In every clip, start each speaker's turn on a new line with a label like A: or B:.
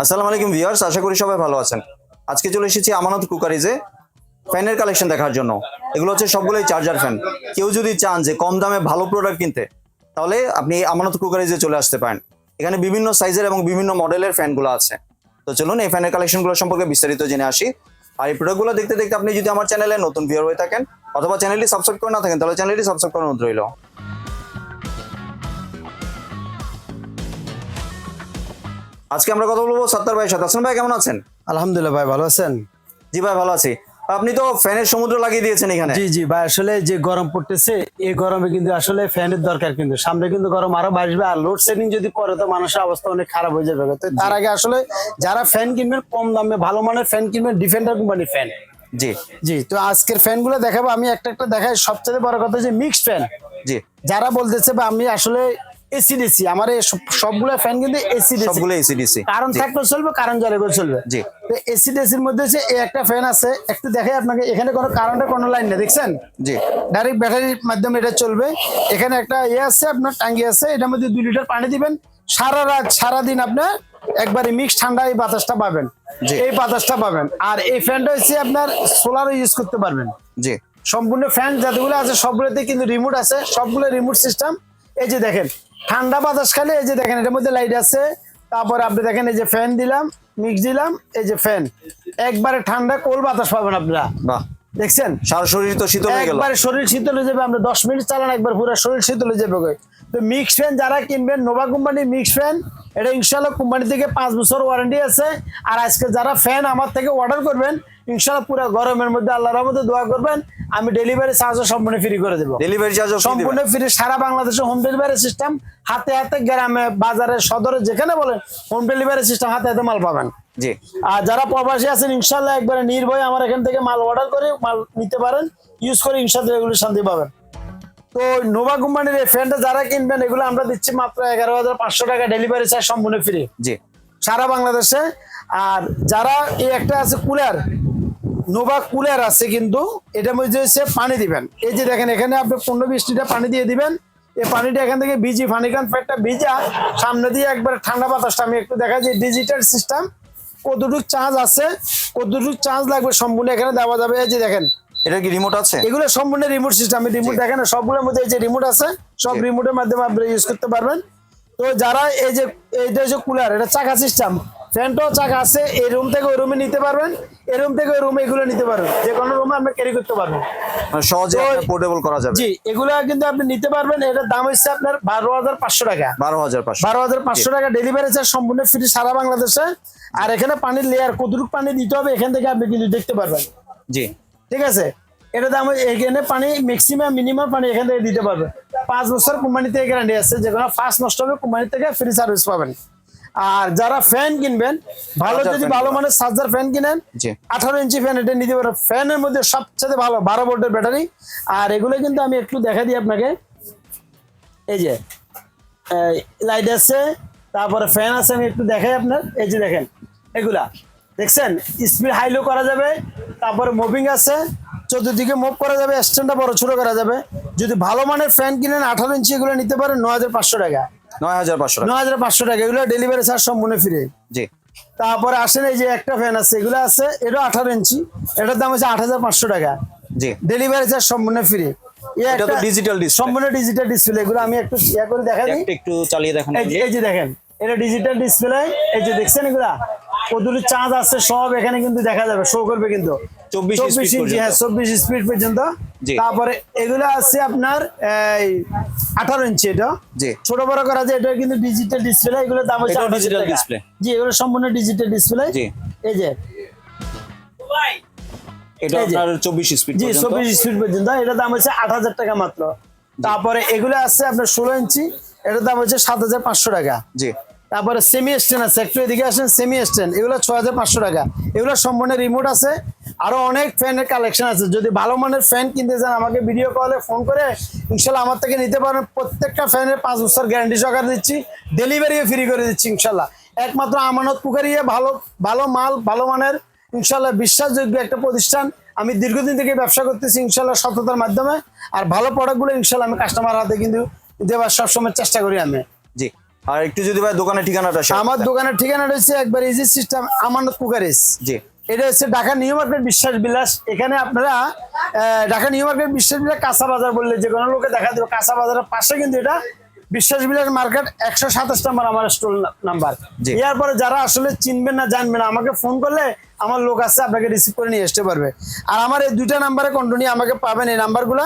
A: আসসালামু আলাইকুম ভিউয়ার্স, আশা করি সবাই ভালো আছেন। আজকে চলে এসেছি আমানত কুকারিজে ফ্যানের কালেকশন দেখার জন্য। এগুলো হচ্ছে সবগুলোই চার্জার ফ্যান। কেউ যদি চান যে কম দামে ভালো প্রোডাক্ট কিনতে, তাহলে আপনি আমানত কুকারিজে চলে আসতে পারেন। এখানে বিভিন্ন সাইজের এবং বিভিন্ন মডেলের ফ্যানগুলো আছে। তো চলুন এই ফ্যানের কালেকশনগুলো সম্পর্কে বিস্তারিত জেনে আসি। আর এই প্রোডাক্টগুলো দেখতে দেখতে আপনি যদি আমার চ্যানেলে নতুন ভিউয়ার হয়ে থাকেন, অথবা চ্যানেলটি সাবস্ক্রাইব করে না থাকেন, তাহলে চ্যানেলটি সাবস্ক্রাইব করার অনুরোধ রইল। আজকে আমরা কথা বলব সত্তর ভাই সাথে। ভাই কেমন আছেন?
B: আলহামদুলিল্লাহ ভাই ভালো আছেন?
A: জি ভাই ভালো আছি। আপনি তো ফ্যানের সমুদ্র লাগিয়ে দিয়েছেন এখানে।
B: জি জি ভাই আসলে যে গরম পড়তেছে এই গরমে কিন্তু আসলে ফ্যানের দরকার কিন্তু। সামনে কিন্তু গরম আরও বাড়বে আর লোড শেডিং যদি পরে তো মানুষের অবস্থা অনেক খারাপ হয়ে যাবে। তো তার আগে আসলে যারা ফ্যান কিনবেন কম দামে ভালো মানের ফ্যান কিনবেন ডিফেন্ডার কোম্পানি ফ্যান।
A: জি।
B: জি তো আজকের ফ্যানগুলো দেখাবো। আমি একটা একটা দেখাই। সবচেয়ে বড় কথা যে মিক্সড ফ্যান
A: জি।
B: যারা বলতেছে বা আমি আসলে এসি ডিসি আমার সবগুলো ফ্যান কিন্তু এসি ডিসি
A: সবগুলো এসিডিসি
B: কারণ থাকলেও চলবে কারণ জ্বালে চলবে।
A: জি।
B: তো এসি ডিসির মধ্যে এই একটা ফ্যান আছে একটু দেখাই আপনাকে এখানে কোনো কারেন্টের কোনো লাইন নেই দেখছেন?
A: জি।
B: ডাইরেক্ট ব্যাটারির মাধ্যমে এটা চলবে। এখানে একটা ইয়ে আছে আপনার টাঙ্গি আছে এটার মধ্যে দুই লিটার পানি দিবেন। সারা রাত সারা দিন আপনার একবারে মিক্স ঠান্ডা এই বাতাসটা পাবেন। এই বাতাসটা পাবেন। আর এই ফ্যানটা হচ্ছে আপনার সোলারও ইউজ করতে পারবেন।
A: জি।
B: সম্পূর্ণ ফ্যান যতগুলো আছে সবগুলোতে কিন্তু রিমোট আছে। সবগুলো রিমোট সিস্টেম এই যে দেখেন ঠান্ডা বাতাস খালে এই যে দেখেন এটার মধ্যে লাইট আছে। তারপর আপনি দেখেন এই যে ফ্যান দিলাম মিক্স দিলাম এই যে ফ্যান একবারে ঠান্ডা কোল বাতাস পাবেন আপনারা।
A: বাহ।
B: দেখছেন?
A: সারা শরীর তো শীতল হয়ে গেল।
B: একবারে শরীর শীতল হয়ে যাবে আমরা দশ মিনিট চালান একবার পুরো শরীর শীতল হয়ে যাবে। তো মিক্স ফ্যান যারা কিনবেন নোভা কোম্পানি মিক্স ফ্যান এটা ইনশাল্লাহ কোম্পানি থেকে পাঁচ বছর ওয়ারেন্টি আছে। আর আজকে যারা ফ্যান আমার থেকে অর্ডার করবেন ইনশাল্লাহ পুরো গরমের মধ্যে আল্লাহর মধ্যে দোয়া করবেন আমি ডেলিভারি চার্জও সম্পূর্ণ ফ্রি করে দেবো।
A: ডেলিভারি চার্জ
B: সম্পূর্ণ ফ্রি সারা বাংলাদেশে হোম ডেলিভারি সিস্টেম হাতে হাতে গ্রামে বাজারে সদরে যেখানে বলেন হোম ডেলিভারি সিস্টেম হাতে হাতে মাল পাবেন।
A: জি।
B: আর যারা প্রবাসী আছেন ইনশাল্লাহ একবারে নির্ভয় আমার এখান থেকে মাল অর্ডার করে মাল নিতে পারেন ইউজ করে ইনশাল্লাহ এগুলো শান্তি পাবেন। তো নোভা কোম্পানির এই ফ্যানটা যারা কিনবেন এগুলো আমরা দিচ্ছি মাত্র এগারো হাজার পাঁচশো টাকা ডেলিভারি চার্জ সম্পূর্ণ ফ্রি
A: জি।
B: সারা বাংলাদেশে। আর যারা এই একটা আছে কুলার নোভা কুলার আছে কিন্তু এটার মধ্যে হচ্ছে পানি দিবেন। এই যে দেখেন এখানে আপনি পনেরো বিশ লিটার পানি দিয়ে দিবেন। এই পানিটা এখান থেকে ভিজি ফানিকান ফ্যাটটা ভিজা সামনে দিয়ে একবার ঠান্ডা বাতাসটা আমি একটু দেখা যায় ডিজিটাল সিস্টেম কতটুকু চার্জ আছে কতটুকু চার্জ লাগবে সম্পূর্ণ এখানে দেওয়া যাবে। এই যে দেখেন
A: এটা কি রিমোট আছে?
B: এগুলো সম্পূর্ণ রিমোট সিস্টেম রিমোট দেখেন সবগুলোর মধ্যে এই যে রিমোট আছে সব। রিমোটের মাধ্যমে আপনি ইউজ করতে পারবেন। তো যারা এই যে এইটা হচ্ছে কুলার এটা চাকা সিস্টেম ফ্যানটাও চাকা আছে এই রুম থেকে ওই রুমে নিতে পারবেন। এই রুম থেকে ওই রুমে এগুলো নিতে পারবেন। যে কোনো রুমে আপনি ক্যারি করতে পারবেন।
A: মানে সহজে পোর্টেবল করা যাবে।
B: জি এগুলো কিন্তু আপনি নিতে পারবেন। এটার দাম হচ্ছে আপনার বারো হাজার পাঁচশো টাকা।
A: বারো হাজার পাঁচশো।
B: বারো হাজার পাঁচশো টাকা ডেলিভারি চার্জ সম্পূর্ণ ফ্রি সারা বাংলাদেশে। আর এখানে পানির লেয়ার কতটুকু পানি দিতে হবে এখান থেকে আপনি কিন্তু দেখতে পারবেন।
A: জি।
B: ঠিক আছে? এটা দাম ওই- এখানে পানি ম্যাক্সিমাম মিনিমাম পানি এখান থেকে দিতে পারবে। পাঁচ বছর কোম্পানি থেকে গ্যারান্টি আছে যে কোনো ফার্স্ট নষ্ট হবে কোম্পানি থেকে ফ্রি সার্ভিস পাবেন। আর যারা ফ্যান কিনবেন ভালো যদি ভালো। মানের চার্জার ফ্যান কিনেন আঠারো ইঞ্চি ফ্যান এটা নিতে পারো ফ্যানের মধ্যে সবচেয়ে ভালো বারো ভোল্টের ব্যাটারি। আর এগুলো কিন্তু আমি একটু দেখা দিই আপনাকে। এই যে লাইট আছে তারপরে ফ্যান আছে আমি একটু দেখাই আপনার। এই যে দেখেন এগুলা। দেখছেন স্পিড হাইলো করা যাবে তারপরে মুভিং আছে চতুর্দিকে মুভ করা যাবে স্ট্যান্ডটা বড় ছোট করা যাবে। যদি ভালো মানের ফ্যান কিনেন আঠারো ইঞ্চি এগুলো নিতে পারেন নয় হাজার পাঁচশো টাকা।
A: নয় হাজার পাঁচশো
B: নয় হাজার পাঁচশো টাকা এগুলো ডেলিভারি চার্জ সম্পূর্ণ ফ্রি
A: জি।
B: তারপরে আসেন এই যে একটা ফ্যান আছে এগুলো আছে এটাও আঠারো ইঞ্চি এটার দাম হচ্ছে আট হাজার পাঁচশো টাকা।
A: জি।
B: ডেলিভারি চার্জ সম্পূর্ণ ফ্রি
A: এটা তো।
B: সম্পূর্ণ ডিজিটাল ডিসপ্লে এগুলো আমি একটু করে দেখা দিই।
A: একটু চালিয়ে দেখেন
B: এই যে দেখেন এটা ডিজিটাল ডিসপ্লে এই যে দেখছেন এগুলা? কতগুলো চার্জ আছে সব এখানে কিন্তু দেখা যাবে শো করবে কিন্তু।
A: 24 speed
B: ইঞ্চি হ্যাঁ চব্বিশ স্পিড পর্যন্ত। তারপরে এগুলো আছে আপনার এই আঠারো ইঞ্চি এটা। ছোট বড় করা যায় এটা কিন্তু ডিজিটাল ডিসপ্লে এগুলো দাম হচ্ছে
A: এটাও
B: 8,000
A: digital
B: টাকা।
A: display।
B: জি এগুলো সম্পূর্ণ ডিজিটাল ডিসপ্লে। এই যে।
A: এটা আপনার চব্বিশ স্পিড
B: জি
A: পর্যন্ত।
B: চব্বিশ স্পিড পর্যন্ত। এটার দাম হচ্ছে আট হাজার টাকা মাত্র। তারপরে এগুলো আছে আপনার ষোলো ইঞ্চি এটার দাম হচ্ছে সাত হাজার পাঁচশো টাকা।
A: জি।
B: তারপরে সেমি স্ট্যান্ড আছে, একটু এদিকে আসেন সেমি স্ট্যান্ড এগুলো ছয় হাজার পাঁচশো টাকা। এগুলো সম্পূর্ণ রিমোট আছে, আরও অনেক ফ্যানের কালেকশন আছে। যদি ভালো মানের ফ্যান কিনতে চান, আমাকে ভিডিও কলে ফোন করে, ইনশাল্লাহ আমার থেকে নিতে পারেন। প্রত্যেকটা ফ্যানের পাঁচ বছর গ্যারান্টি সহকারে দিচ্ছি ডেলিভারিও ফ্রি করে দিচ্ছি, ইনশাল্লাহ। একমাত্র আমানত পুকারিয়ে ভালো ভালো মাল, ভালো মানের, ইনশাল্লাহ বিশ্বাসযোগ্য একটা প্রতিষ্ঠান আমি দীর্ঘদিন থেকে ব্যবসা করতেছি, ইনশাল্লাহ সততার মাধ্যমে। আর ভালো প্রোডাক্টগুলো ইনশাল্লাহ আমি কাস্টমার হাতে কিন্তু দেওয়ার সবসময় চেষ্টা করি আমি।
A: আর একটু যদি ভাই দোকানের ঠিকানাটা
B: আমার দোকানের ঠিকানা রয়েছে একবার ইজি সিস্টেম আমানত কুকারিস।
A: জি।
B: এটা হচ্ছে ঢাকা নিউ মার্কেট বিশ্বাস বিলাস। এখানে আপনারা ঢাকা নিউ মার্কেট বিশ্বাস বিলাস কাঁচা বাজার বললে যে কোনো লোকে দেখা দেবে। কাঁচা বাজারের পাশে কিন্তু এটা বিশ্বাস বিলাস মার্কেট একশো সাতাশ নাম্বার আমার স্টল নাম্বার। এরপরে যারা আসলে চিনবেন না জানবেন না আমাকে ফোন করলে আমার লোক আছে আপনাকে রিসিভ করে নিয়ে আসতে পারবে। আর আমার এই দুইটা নাম্বারে কন্টিনিউ আমাকে পাবেন এই নাম্বারগুলো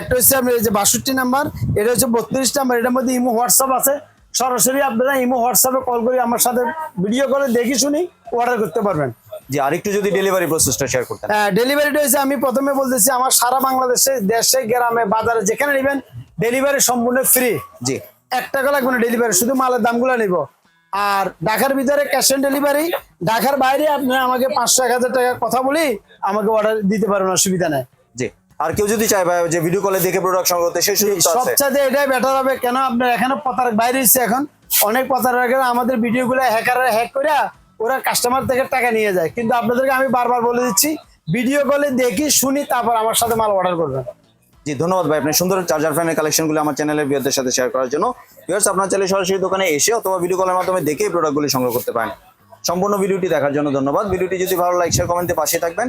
B: একটা হচ্ছে আপনার এই যে বাষট্টি নাম্বার এটা হচ্ছে বত্রিশ নাম্বার এটার মধ্যে ইমো হোয়াটসঅ্যাপ আছে। সরাসরি আপনারা ইমো হোয়াটসঅ্যাপে কল করে আমার সাথে ভিডিও করে দেখি শুনি অর্ডার করতে পারবেন।
A: জি আরেকটু যদি ডেলিভারি প্রসেসটা শেয়ার করতেন।
B: হ্যাঁ ডেলিভারিটা হয়েছে আমি প্রথমে বলতেছি আমার সারা বাংলাদেশে দেশে গ্রামে বাজারে যেখানে নেবেন ডেলিভারি সম্পূর্ণ ফ্রি
A: জি।
B: এক টাকা লাগবে না ডেলিভারি শুধু মালের দামগুলো নিব। আর ঢাকার ভিতরে ক্যাশ অন ডেলিভারি ঢাকার বাইরে আপনি আমাকে পাঁচশো এক হাজার টাকা কথা বলি আমাকে অর্ডার দিতে পারবেন অসুবিধা নেই।
A: জি। আর কেউ যদি চায় ভাই যে ভিডিও কলে দেখে প্রোডাক্ট সংগ্রহ করতে সেই সুযোগ আছে।
B: সবচেয়ে এটাই বেটার হবে কেন আপনার এখানে প্রতারক বাইরে হচ্ছে এখন? অনেক প্রতারকেরা আমাদের ভিডিওগুলো হ্যাকাররা হ্যাক করে ওরা কাস্টমার থেকে টাকা নিয়ে যায়। কিন্তু আপনাদেরকে আমি বারবার বলে দিচ্ছি ভিডিও কলে দেখি শুনি তারপর আমার সাথে মাল অর্ডার করবেন।
A: জি ধন্যবাদ ভাই আপনি সুন্দর চার্জার ফ্যানের কালেকশনগুলো আমার চ্যানেলের বিয়ারদের সাথে শেয়ার করার জন্য। ভিউয়ার্স আপনার চাইলে সরাসরি দোকানে এসে অথবা ভিডিও কলের মাধ্যমে দেখে প্রোডাক্টগুলি সংগ্রহ করতে পারেন। সম্পূর্ণ ভিডিওটি দেখার জন্য ধন্যবাদ। ভিডিওটি যদি ভালো লাইক শেয়ার কমেন্টে পাশে থাকবেন।